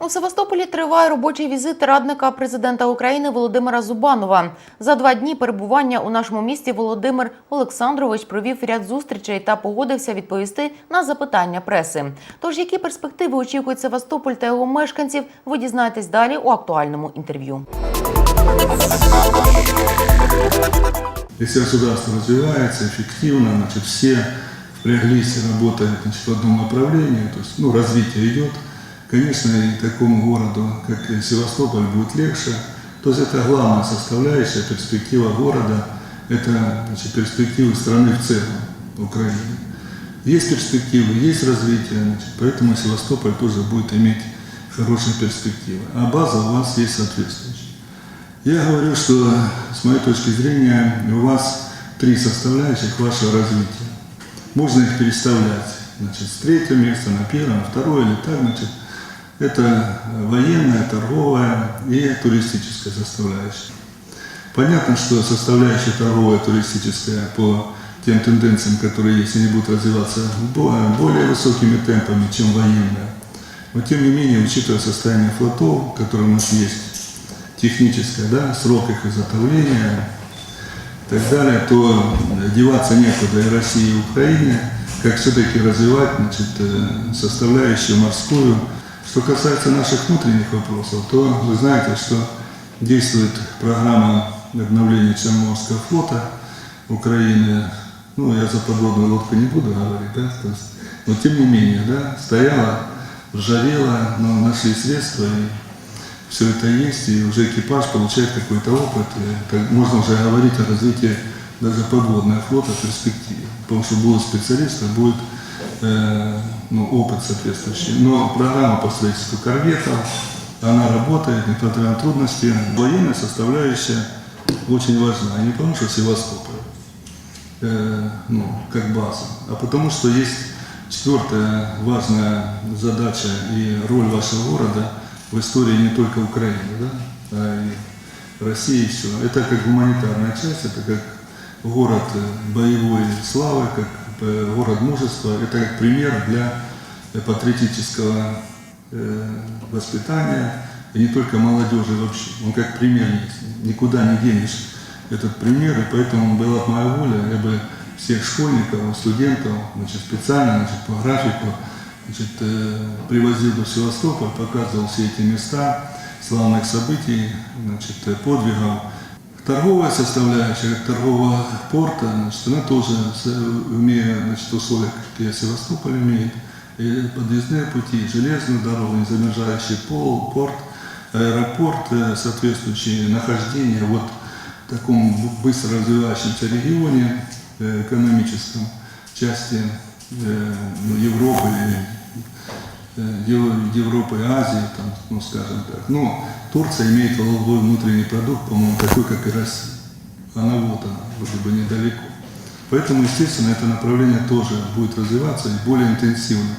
У Севастополі триває робочий візит радника президента України Володимира Зубанова. За два дні перебування у нашому місті Володимир Олександрович провів ряд зустрічей та погодився відповісти на запитання преси. Тож, які перспективи очікують Севастополь та його мешканців, ви дізнаєтесь далі у актуальному інтерв'ю. Если государство развивается эффективно, значит, все впряглись и работают значит, в одном направлении, то ну, развитие идет, конечно, и такому городу, как Севастополь, будет легче. То есть это главная составляющая, перспектива города, это значит, перспективы страны в целом, Украины. Есть перспективы, есть развитие, значит, поэтому Севастополь тоже будет иметь хорошие перспективы. А база у вас есть соответствующая. Я говорю, что с моей точки зрения у вас три составляющих вашего развития. Можно их переставлять. Значит, с третьего места на первое, на второе или так, значит, это военная, торговая и туристическая составляющая. Понятно, что составляющая торговая, туристическая по тем тенденциям, которые есть, они будут развиваться бо- более высокими темпами, чем военная. Но тем не менее, учитывая состояние флотов, которые у нас есть, техническое, да, срок их изготовления и так далее, то деваться некуда и России, и Украине, как все-таки развивать значит, э, составляющую морскую. Что касается наших внутренних вопросов, то вы знаете, что действует программа обновления Черноморского флота Украины. Ну, я за подводную лодку не буду говорить, да, то есть, но тем не менее, да, стояла, ржавела, но нашли средства и все это есть, и уже экипаж получает какой-то опыт. и так можно уже говорить о развитии даже подводного флота в перспективе. Потому что будут специалисты, будет э, ну, опыт соответствующий. Но программа по строительству корветов, она работает, несмотря на трудности. Военная составляющая очень важна. И не потому, что Севастополь, э, ну, как база, а потому что есть четвертая важная задача и роль вашего города в истории не только Украины, да, а и России все. Это как гуманитарная часть, это как город боевой славы, как город мужества, это пример для э, патриотического э, воспитания, и не только молодежи вообще. Он как пример никуда не денешь этот пример, и поэтому была бы моя воля, я бы всех школьников, студентов, значит, специально, значит, по графику, значит, э, привозил до Севастополя, показывал все эти места славных событий, значит, э, подвигов. Торговая составляющая, как торгового порта, значит, она тоже, имея значит, условия, какие Севастополь имеет, и подъездные пути, железную дорогу, незамерзающий пол, порт, аэропорт, э, соответствующее нахождение вот в таком быстро развивающемся регионе э, экономическом, части э, Европы, Ев- Европы, Азии, там, ну, скажем так. Но Турция имеет валовой внутренний продукт, по-моему, такой, как и Россия. Она вот она, вроде бы недалеко. Поэтому, естественно, это направление тоже будет развиваться и более интенсивно.